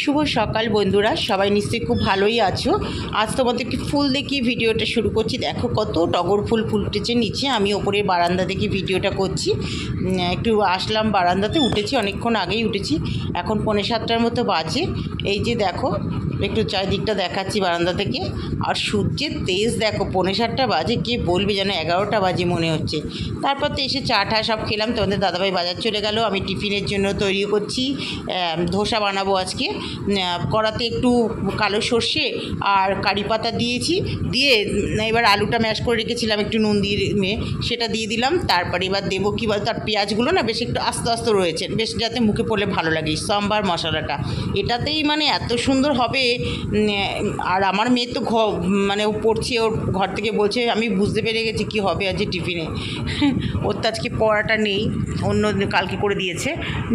শুভ সকাল বন্ধুরা, সবাই নিশ্চয়ই খুব ভালোই আছো। আজ তোমাদেরকে ফুল দেখিয়ে ভিডিওটা শুরু করছি। দেখো কত টগর ফুল ফুটেছে নিচে, আমি ওপরের বারান্দা থেকে ভিডিওটা করছি। একটু আসলাম বারান্দাতে, উঠেছি, অনেকক্ষণ আগেই উঠেছি। এখন পৌনে সাতটার মতো বাজে। এই যে দেখো, একটু চারিদিকটা দেখাচ্ছি বারান্দা থেকে। আর সূর্যের তেজ দেখো, পৌনে সাতটা বাজে, কে বলবে যেন এগারোটা বাজে মনে হচ্ছে। তারপর তো এসে চা টা সব খেলাম, তোমাদের দাদাভাই বাজার চলে গেল, আমি টিফিনের জন্য তৈরি করছি। ধোসা বানাবো আজকে। কড়াতে একটু কালো সর্ষে আর কারি পাতা দিয়েছি। দিয়ে এবার আলুটা ম্যাশ করে রেখেছিলাম একটু নুন দিয়ে সেটা দিয়ে দিলাম। তারপরে এবার দেবো কী বলতো তার পেঁয়াজগুলো না বেশ একটু আস্তে আস্তে রয়েছে, বেশ যাতে মুখে পড়লে ভালো লাগে সাম্বার মশলাটা। এটাতেই মানে এত সুন্দর হবে আর আমার মেয়ে তো ঘ মানে ও পড়ছে, ওর ঘর থেকে বলছে, আমি বুঝতে পেরে গেছি কী হবে আজকে টিফিনে। ওর তো আজকে পড়াটা নেই, অন্য কালকে করে দিয়েছে।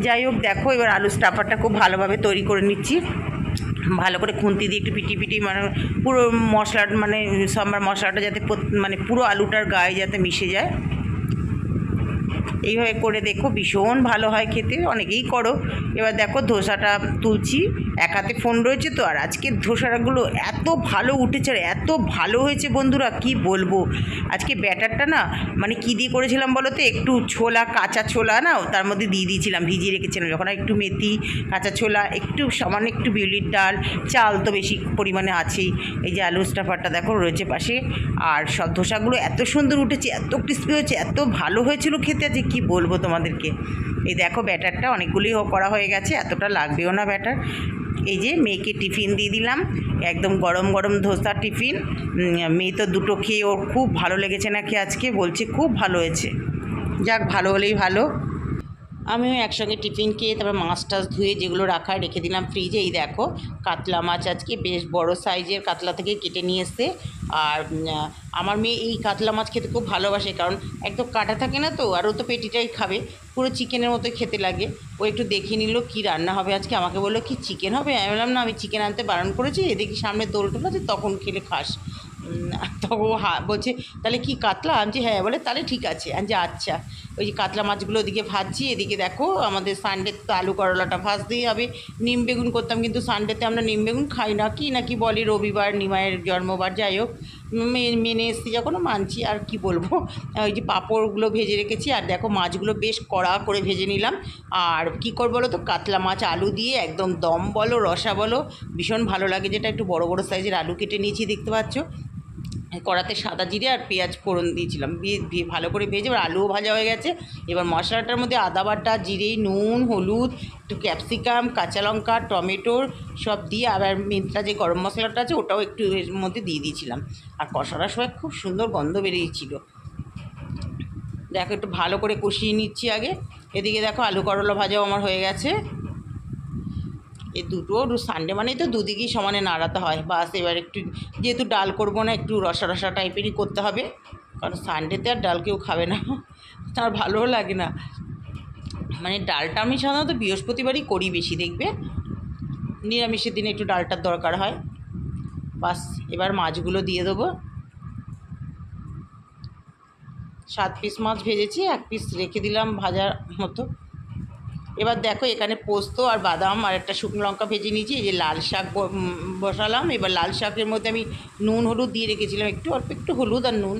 যাই হোক, দেখো এবার আলু স্টাফারটা খুব ভালোভাবে তৈরি করে নিচ্ছি ভালো করে খুন্তি দিয়ে একটু পিটি পিটি মানে পুরো মশলা মানে সাম্বার মশলাটা যাতে মানে পুরো আলুটার গায়ে যাতে মিশে যায়। এইভাবে করে দেখো, ভীষণ ভালো হয় খেতে, অনেকেই করো। এবার দেখো, ধোসাটা তুলছি। এক হাতে ফোন রয়েছে তো, আর আজকে ধোসাগুলো এত ভালো উঠেছে আর এত ভালো হয়েছে বন্ধুরা, কি বলব? আজকে ব্যাটারটা না মানে কি দিয়ে করেছিলাম বলো তো, একটু ছোলা, কাঁচা ছোলা না, তার মধ্যে দিয়ে দিয়েছিলাম, ভিজিয়ে রেখেছিলাম, যখন একটু মেথি, কাঁচা ছোলা, একটু সামান্য একটু বিউলির ডাল, চাল তো বেশি পরিমাণে আছেই, এই যে আলু স্টাফারটা দেখো রয়েছে পাশে, আর সব ধোসাগুলো এত সুন্দর উঠেছে, এত ক্রিস্পি হয়েছে, এত ভালো হয়েছিল খেতে, যে কি বলব তোমাদেরকে? এই দেখো ব্যাটারটা অনেকগুলোই হ- করা হয়ে গেছে, এতটা লাগবেও না ব্যাটার এই যে মেয়েকে টিফিন দিয়ে দিলাম, একদম গরম গরম ধোসা টিফিন। মেয়ে তো দুটো খেয়ে ওর খুব ভালো লেগেছে নাকি আজকে? বলছে খুব ভালো হয়েছে। যাক, ভালো হলেই ভালো। আমিও একসঙ্গে টিফিন খেয়ে তারপর মাছ টাছ ধুয়ে যেগুলো রাখা রেখে দিলাম ফ্রিজে এই দেখো, কাতলা মাছ আজকে বেশ বড় সাইজের কাতলা থেকে কেটে নিয়ে এসছে। আর আমার মেয়ে এই কাতলা মাছ খেতে খুব ভালোবাসে, কারণ একদম কাটা থাকে না তো, আর ও তো পেটিটাই খাবে। পুরো চিকেনের মতো খেতে লাগে। ও একটু দেখে নিল কি রান্না হবে আজকে, আমাকে বলল, কি চিকেন হবে? আমি বললাম, না, আমি চিকেন আনতে বারণ করেছি, এদিকে সামনে দোল টোল আছে, তখন খেলে খাস। তখন ও হা, বলছে, তাহলে কি কাতলা? আমি হ্যাঁ। বলে, তাহলে ঠিক আছে। আমি যে আচ্ছা। ওই যে কাতলা মাছগুলো ওদিকে ভাজছি, এদিকে দেখো, আমাদের সানডে তো আলু করলাটা ভাজতেই হবে। নিম বেগুন করতাম, কিন্তু সানডেতে আমরা নিম বেগুন খাই না। কি না কি বলি, রবিবার নিমায়ের জন্মবার, যাই হোক। মেনে এসছি যখন, মানছি, আর কি বলব? ওই যে পাঁপড়গুলো ভেজে রেখেছি, আর দেখো মাছগুলো বেশ কড়া করে ভেজে নিলাম। আর কি করব বলো তো? কাতলা মাছ, আলু দিয়ে একদম দম বলো, রসা বলো। ভীষণ ভালো লাগে যেটা, একটু বড় বড় সাইজের আলু কেটে নিয়েছি, দেখতে পাচ্ছ? কড়াতে সাদা জিরে আর পেঁয়াজ ফোড়ন দিয়েছিলাম। দিয়ে ভালো করে ভেজে এবার আলুও ভাজা হয়ে গেছে। এবার মশলাটার মধ্যে আদা বাটা, জিরে, নুন, হলুদ, একটু ক্যাপসিকাম, কাঁচা লঙ্কা টমেটোর সব দিয়ে আবার মিন্ত্রা যে গরম মশলাটা আছে ওটাও একটু এর মধ্যে দিয়ে দিয়েছিলাম। আর কষানোর সময় খুব সুন্দর গন্ধ বেরিয়েছিল। দেখো একটু ভালো করে কষিয়ে নিচ্ছি আগে। এদিকে দেখো আলু করলা ভাজাও আমার হয়ে গেছে। এই দুটো সানডে মানেই তো দুদিকেই সমানে নাড়াতে হয়। বাস এবার একটু, যেহেতু ডাল করব না, একটু রসা রসা টাইপেরই করতে হবে। কারণ সানডেতে আর ডাল কেউ খাবে না। তার ভালোও লাগে না। মানে ডালটা আমি সাধারণত বৃহস্পতিবারই করি বেশি, দেখবে? নিরামিষের দিনে একটু ডালটার দরকার হয়। বাস এবার মাছগুলো দিয়ে দেবো। সাত পিস মাছ ভেজেছি, এক পিস রেখে দিলাম ভাজার মতো। এবার দেখো এখানে পোস্ত আর বাদাম আর একটা শুকনো লঙ্কা ভেজে নিয়েছি, এই যে লাল শাক বসালাম। এবার লাল শাকের মধ্যে আমি নুন হলুদ দিয়ে রেখেছিলাম একটু, অল্প একটু হলুদ আর নুন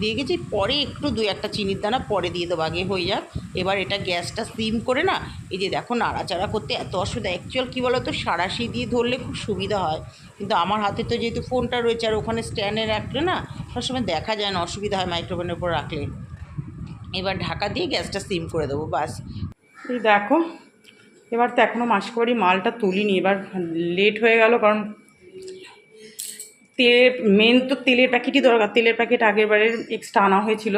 দিয়ে গেছি। পরে একটু দু একটা চিনির দানা পরে দিয়ে দেবো, আগে হয়ে যাক। এবার এটা গ্যাসটা সিম করে না, এই যে দেখো নাড়াচাড়া করতে এত অসুবিধা। অ্যাকচুয়াল কী বলো তো সারাশি দিয়ে ধরলে খুব সুবিধা হয়। কিন্তু আমার হাতে তো যেহেতু ফোনটা রয়েছে আর ওখানে স্ট্যান্ডে রাখলে না, সবসময় দেখা যায় না, অসুবিধা হয় মাইক্রোফোনের উপর রাখলে। এবার ঢাকা দিয়ে গ্যাসটা সিম করে দেবো, বাস। এই দেখো, এবার তো এখনও মাসকবাড়ি মালটা তুলিনি, এবার লেট হয়ে গেল কারণ তেলের মেন তো তেলের প্যাকেটই দরকার, তেলের প্যাকেট আগের বারের এক্সট্রা আনা হয়েছিল,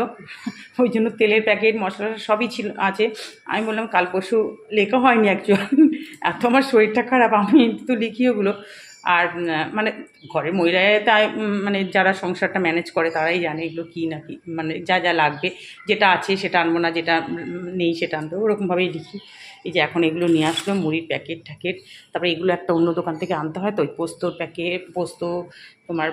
ওই জন্য তেলের প্যাকেট, মশলা সবই ছিল, আছে। আমি বললাম, কাল পরশু লেখা হয়নি একজন, এত আমার শরীরটা খারাপ, আমি তো লিখি ওগুলো। আর মানে ঘরের মহিলারা তাই মানে যারা সংসারটা ম্যানেজ করে তারাই জানে এগুলো কী না কি মানে যা যা লাগবে, যেটা আছে সেটা আনব না, যেটা নেই সেটা আনব ওরকমভাবেই লিখি। এই যে এখন এগুলো নিয়ে আসলো, মুড়ির প্যাকেট ট্যাকেট তারপরে এগুলো একটা অন্য দোকান থেকে আনতে হয় তো ওই পোস্তর প্যাকেট, পোস্ত, তোমার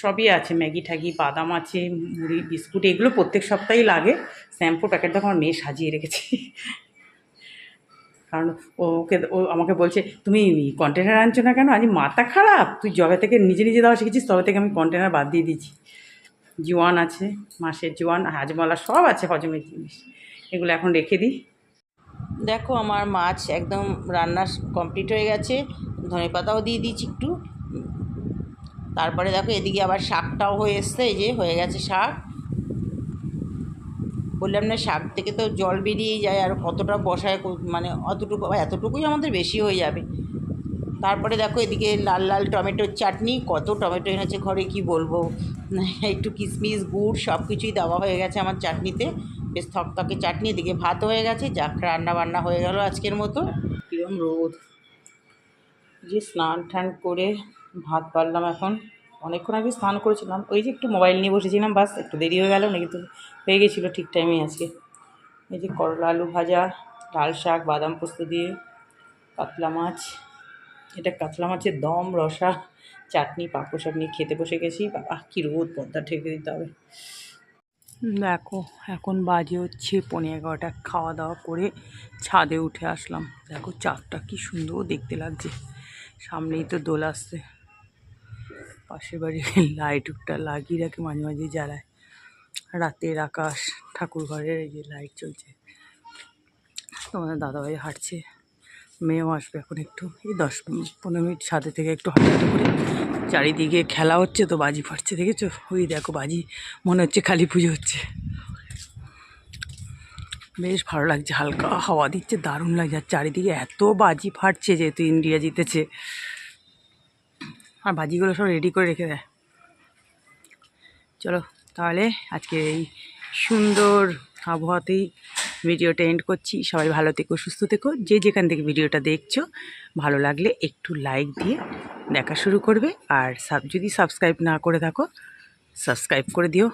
সবই আছে, ম্যাগি ঠ্যাগি বাদাম আছে, মুড়ি, বিস্কুট, এগুলো প্রত্যেক সপ্তাহেই লাগে। শ্যাম্পুর প্যাকেট দেখো, আমার মেয়ে সাজিয়ে রেখেছি। কারণ ওকে, ও আমাকে বলছে, তুমি কন্টেনার আনছো না কেন? আজ মাথা খারাপ। তুই জবে থেকে নিজে নিজে দেওয়া শিখেছিস, তবে থেকে আমি কন্টেনার বাদ দিয়ে দিয়েছি। জোয়ান আছে, মাসের জোয়ান, হাজমালা সব আছে হজমের জিনিস। এগুলো এখন রেখে দিই। দেখো, আমার মাছ একদম রান্না কমপ্লিট হয়ে গেছে। ধনে পাতাও দিয়ে দিয়েছি একটু। তারপরে দেখো, এদিকে আবার শাকটাও হয়ে এসছে, এই যে হয়ে গেছে শাক। বললাম না শাক থেকে তো জল বেরিয়েই যায় আর কতটা বসায় মানে অতটুকু এতটুকুই আমাদের বেশি হয়ে যাবে। তারপরে দেখো এদিকে লাল লাল টমেটোর চাটনি, কত টমেটো এনেছে ঘরে কি বলব? একটু কিশমিশ গুড় সব কিছুই দেওয়া হয়ে গেছে আমার চাটনিতে। বেশ থকথকে চাটনি, এদিকে ভাত হয়ে গেছে, যাক রান্না বান্না হয়ে গেল আজকের মতো। কিরম রোদ। যে স্নান টান করে ভাত পারলাম এখন। অনেকক্ষণ আগে স্নান করেছিলাম। ওই যে একটু মোবাইল নিয়ে বসেছিলাম, বাস একটু দেরি হয়ে গেল না কিন্তু হয়ে গেছিল ঠিক টাইমে আজকে। এই যে করলা, আলু ভাজা, ডাল শাক, বাদাম পোস্ত দিয়ে, কাতলা মাছ। এটা কাতলা মাছের দম, রসা, চাটনি, পাঁপড় নিয়ে খেতে বসে গেছি। বাবা, কী রোদ পর্দা ঠেকে দিতে হবে। দেখো, এখন বাজে হচ্ছে পনেরো এগারোটা। খাওয়া দাওয়া করে ছাদে উঠে আসলাম। দেখো, চাঁদটা কি সুন্দর দেখতে লাগছে। সামনেই তো দোল আসছে। পাশের বাড়ি লাইটটা লাগিয়ে রাখে, মাঝে মাঝে জ্বালায়। রাতের আকাশ, ঠাকুর ঘরের এই যে লাইট চলছে। তোমাদের দাদাভাই হাঁটছে। মেয়েও আসবে এখন একটু, এই দশ মিনিট, পনেরো মিনিট ছাদে থেকে একটু হাঁটাহাঁটি করে। চারিদিকে খেলা হচ্ছে তো, বাজি ফাটছে, দেখেছ? ওই দেখো, বাজি, মনে হচ্ছে কালী পুজো হচ্ছে। বেশ ভালো লাগছে, হালকা হাওয়া দিচ্ছে, দারুণ লাগছে। আর চারিদিকে এত বাজি ফাটছে যেহেতু ইন্ডিয়া জিতেছে। আর ভাজিগুলো সব রেডি করে রেখে দেয় চলো, তাহলে আজকে এই সুন্দর আবহাওয়াতেই ভিডিওটা এন্ড করছি। সবাই ভালো থেকো, সুস্থ থেকো। যে যেখান থেকে ভিডিওটা দেখছ, ভালো লাগলে একটু লাইক দিয়ে দেখা শুরু করবে। আর সাব যদি সাবস্ক্রাইব না করে থাকো সাবস্ক্রাইব করে দিও।